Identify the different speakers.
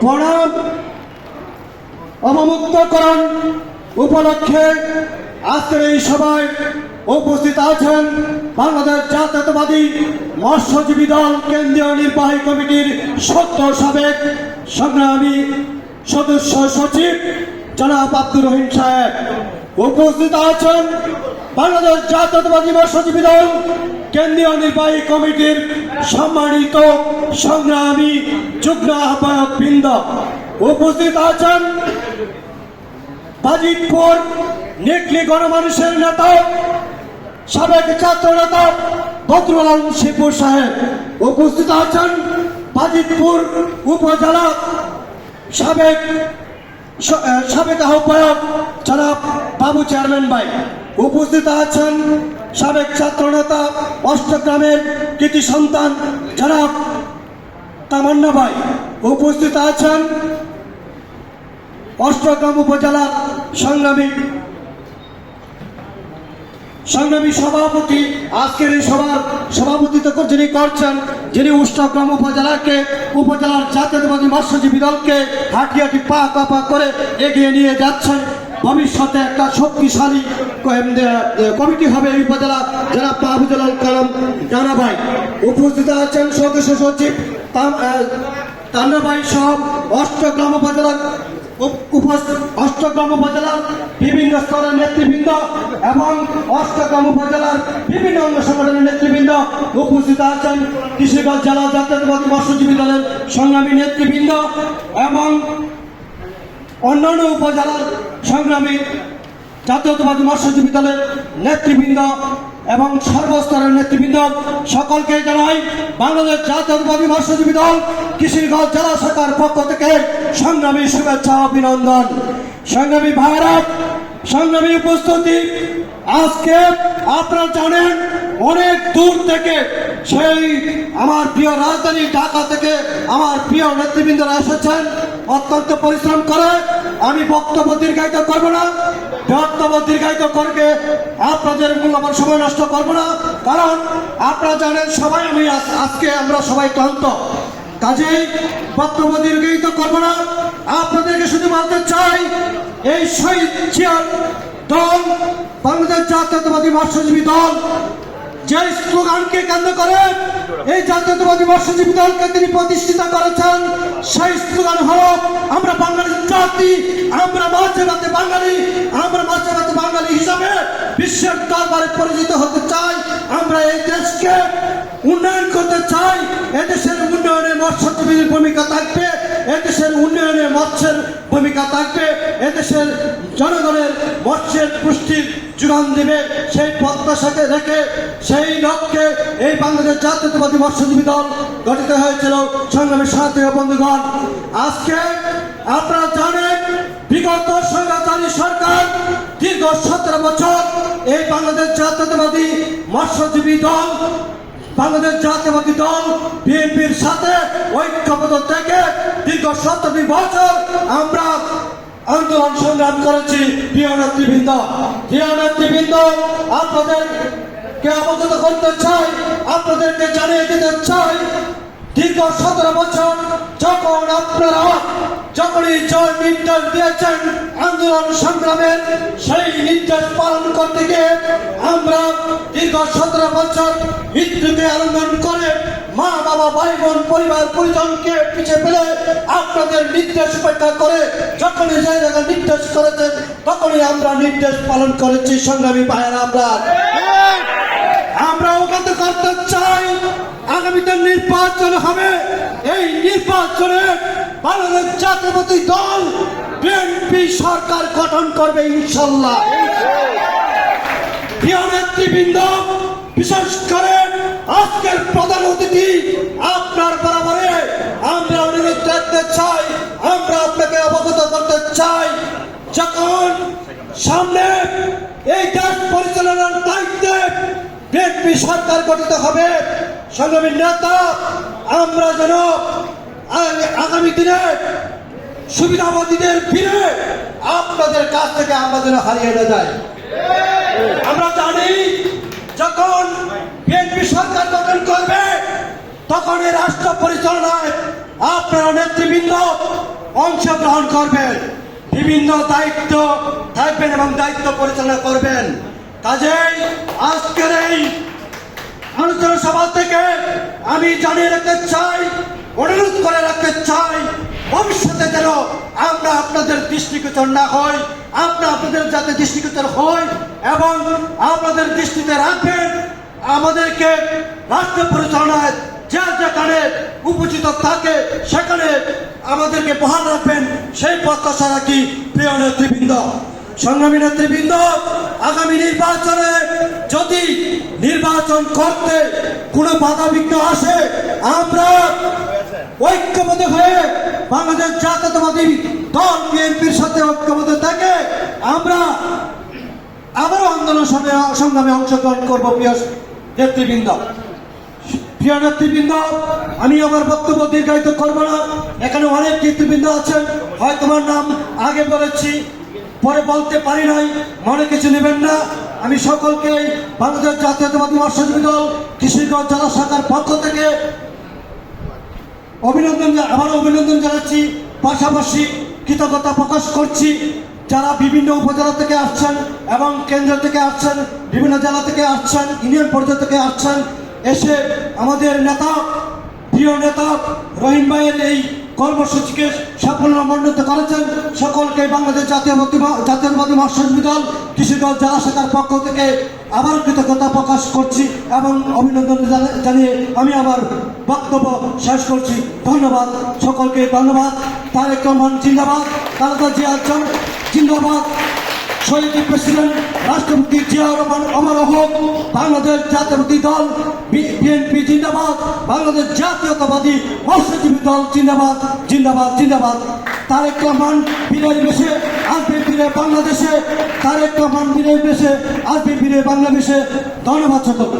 Speaker 1: প্রণাম অবমুক্তকরণ উপলক্ষে আজকের এই সভায় উপস্থিত আছেন বাংলাদেশ জাতীয়তাবাদী মৎস্যজীবী দল কেন্দ্রীয় নির্বাহী কমিটির সত্য সাবেক সংগ্রামী সদস্য সচিব জনাব আব্দুর রহিম সাহেব। উপস্থিত আছেন বাংলাদেশ জাতীয়তাবাদী মৎস্যজীবী দল, কেন্দ্রীয় নির্বাহী কমিটির সম্মানিত সংগ্রামী যুগ্ম আহ্বায়ক বৃন্দ উপস্থিত আছেন বাজিতপুর নিকলি গণমানুষের নেতা, সাবেক ছাত্র নেতা বদরুল আলম শিবপুর সাহেব। উপস্থিত আছেন বাজিতপুর উপজেলা সাবেক সাবেক আহ্বায়ক জনাব বাবু চেয়ারম্যান ভাই। উপস্থিত আছেন সাবেক ছাত্র নেতা অষ্টগ্রামের কৃতি সন্তান জনাব তামান্না ভাই। উপস্থিত আছেন অষ্টগ্রাম উপজেলার সংগ্রামী সংগ্রামী সভাপতি। আজকের এই সভার সভাপতিত্ব যিনি করছেন, যিনি উষ্টগ্রাম উপজেলাকে, উপজেলার জাতীয়তাবাদী মৎস্যজীবী দলকে হাঁটি হাঁটি পা পা পা করে এগিয়ে নিয়ে যাচ্ছেন। ভবিষ্যতে একটা শক্তিশালী কমিটি হবে এই উপজেলা যারা মাহবুদুল কালাম জানা ভাই উপস্থিত আছেন সদস্য সচিব ভাই সহ অষ্টগ্রাম উপজেলা, উপ- অষ্টগ্রাম উপজেলার বিভিন্ন স্তরের নেতৃবৃন্দ এবং অষ্টগ্রাম উপজেলার বিভিন্ন অঙ্গ সংগঠনের নেতৃবৃন্দ উপস্থিত আছেন। কৃষিগঞ্জ জেলা জাতীয়তাবাদী মৎস্যজীবী দলের সংগ্রামী নেতৃবৃন্দ এবং অন্যান্য উপজেলার সংগ্রামী জাতীয়তাবাদী মৎস্যজীবী দলের নেতৃবৃন্দ এবং সর্বস্তরের নেতৃবৃন্দ, সকলকে জানাই বাংলাদেশ জাতীয়তাবাদী মৎস্যজীবী দল, কিশোরগঞ্জ জেলা শাখার পক্ষ থেকে সংগ্রামী শুভেচ্ছা, অভিনন্দন। সংগ্রামী ভারত সংগ্রামী উপস্থিতি, আজকে আপনারা জানেন অনেক দূর থেকে সেই আমার প্রিয় রাজধানী ঢাকা থেকে আমার প্রিয় নেতৃবৃন্দরা এসেছেন। অত্যন্ত পরিশ্রম করে আমি বক্তব্য দীর্ঘায়িত করব না। বক্তব্য দীর্ঘায়িত করবে, আপনাদের মূল্যবান সময় নষ্ট করব না। কারণ আপনারা জানেন সবাই আমি আজকে আমরা সবাই ক্লান্ত। কাজেই বক্তব্য দীর্ঘায়িত করব না। আপনাদেরকে শুধু বলতে চাই, এই শহীদ দল, বাংলাদেশ জাতীয়তাবাদী মৎস্যজীবী দল যে স্লোগানকে কেন্দ্র করে এই জাতীয়তাবাদী মৎস্যজীবী দলকে তিনি প্রতিষ্ঠিত করেছেন, সেই স্লোগান হলো, আমরা বাঙালি জাতি, আমরা মাঝে মাঝে বাঙালি, আমরা মাঝে মাঝে বাঙালি হিসাবে বিশ্বের দরবারে পরিচিত হতে চাই। আমরা এই দেশকে উন্নয়ন করতে চাই, এদেশের উন্নয়নে মৎস্যজীবীর ভূমিকা থাকবে। এদেশের উন্নয়নে মৎস্যের ভূমিকা থাকবে, এদেশের জনগণের মৎস্যের পুষ্টির যোগান দেবে, সেই প্রত্যাশাকে রেখে সেই লক্ষ্যে এই বাংলাদেশ জাতীয়তাবাদী মৎস্যজীবী দল গঠিত হয়েছিল সংগ্রামের সাথে বন্ধুগণ। আজকে আপনারা জানেন, বিগত স্বৈরাচারী সরকার দীর্ঘ সতেরো বছর এই বাংলাদেশ জাতীয়তাবাদী মৎস্যজীবী দল বাংলাদেশ জাতীয়বাদী দল, বিএনপির সাথে ঐক্যবদ্ধ থেকে দীর্ঘ সতেরো বছর আমরা আন্দোলন সংগ্রাম করেছি, প্রিয় নেতৃবৃন্দ। প্রিয় নেতৃবৃন্দ, আপনাদেরকে অবগত করতে চাই, আপনাদেরকে জানিয়ে দিতে চাই, দীর্ঘ সতেরো বছর যখন আপনারা যখনই জয় নির্দেশ দিয়েছেন আন্দোলন সংগ্রামের সেই নির্দেশ পালন করতে গিয়ে আমরা সতেরো বছর মৃত্যুকে আলম্বন করে মা, বাবা, ভাই, বোন, পরিবার, পরিজনকে পিছিয়ে ফেলে আপনাদের নির্দেশ উপেক্ষা করে যখনই যে জায়গায় নির্দেশ করেছেন, তখনই আমরা নির্দেশ পালন করেছি, সংগ্রামী ভাইয়েরা আমরা অবগত করতে চাই, আগামীতে নির্বাচন হবে। এই নির্বাচনে বাংলাদেশ জাতীয়বাদী দল, বিএনপি সরকার গঠন করবে, ইনশাল্লাহ। প্রিয় নেতৃবৃন্দ, বিশেষ করে আজকের প্রধান অতিথি আপনার বরাবরে, আমরা অনুরোধ করতে চাই, আমরা আপনাকে অবগত করতে চাই, যখন সামনে এই দেশ পরিচালনার দায়িত্বে বিএনপি সরকার গঠিত হবে, সংগ্রামী নেতা, আমরা যেন আগামী দিনে সুবিধাবাদীদের ফিরে আপনাদের কাছ থেকে আমরা যেন হারিয়ে না যাই। আমরা জানি যখন বিএনপি সরকার গঠন করবে, তখন এই রাষ্ট্র পরিচালনায় আপনারা নেতৃবৃন্দ অংশগ্রহণ করবেন। বিভিন্ন দায়িত্ব থাকবেন এবং দায়িত্ব পরিচালনা করবেন। কাজেই আজকের এই আলোচনা সভা থেকে আমি জানিয়ে রাখতে চাই, অনুরোধ করে রাখতে চাই, ভবিষ্যতে যেন আমরা আপনাদের দৃষ্টিগোচর না হই। আমরা আপনাদের যাতে দৃষ্টিগোচর হই এবং আপনাদের দৃষ্টিতে রাখবেন আমাদেরকে রাষ্ট্র পরিচালনায় যা যেখানে উপচিত থাকে সেখানে আমাদেরকে বহাল রাখবেন। সেই প্রত্যাশা রাখি প্রিয় নেতৃবৃন্দ। সংগ্রামী নেতৃবৃন্দ, আগামী নির্বাচনে যদি নির্বাচন করতে কোনো বাধা বিঘ্ন আসে, আমরা ঐক্যবদ্ধ হয়ে বাংলাদেশ জাতীয়তাবাদী দল বিএনপির সাথে ঐক্যবদ্ধ থেকে আমরা আবারও আন্দোলন সংগ্রামে অংশগ্রহণ করব প্রিয় নেতৃবৃন্দ। প্রিয় নেতৃবৃন্দ, আমি আমার বক্তব্য দীর্ঘায়িত করব না। এখানে অনেক নেতৃবৃন্দ আছেন হয় তোমার নাম আগে বলেছি, পরে বলতে পারি নাই, মনে কিছু নেবেন না। আমি সকলকে বাংলাদেশ জাতীয়তাবাদী মৎস্যজীবী দল, কৃষিগঞ্জ জেলা শাখার পক্ষ থেকে অভিনন্দন আবার অভিনন্দন জানাচ্ছি। পাশাপাশি কৃতজ্ঞতা প্রকাশ করছি যারা বিভিন্ন উপজেলা থেকে আসছেন এবং কেন্দ্র থেকে আসছেন, বিভিন্ন জেলা থেকে আসছেন, ইউনিয়ন পর্যায় থেকে আসছেন, এসে আমাদের নেতা, প্রিয় নেতা রহিম ভাইয়ের এই কর্মসূচিকে সাফল্যমণ্ডিত করেছেন সকলকে বাংলাদেশ জাতীয় জাতীয়বাদী জাতীয়বাদী কৃষি দল কৃষিগঞ্জ জেলা শাখার পক্ষ থেকে আবার কৃতজ্ঞতা প্রকাশ করছি এবং অভিনন্দন জানা- জানিয়ে আমি আমার বক্তব্য শেষ করছি। ধন্যবাদ সকলকে, ধন্যবাদ। তারেক রহমান, জিন্দাবাদ। তারা জিয়া জন- জিন্দাবাদ। শহীদ প্রেসিডেন্ট, রাষ্ট্রপতি জিয়া রহমান অমর হোক বাংলাদেশ জাতীয়বাদী দল, বিএনপি জিন্দাবাদ, বাংলাদেশ জাতীয়তাবাদী মৎস্যজীবী দল, জিন্দাবাদ জিন্দাবাদ জিন্দাবাদ। তারেক রহমান বিনয় বেশে আসবে ফিরে বাংলাদেশে। তারেক রহমান বিনয় বেশে আসবে ফিরে বাংলাদেশে। ধন্যবাদ সকল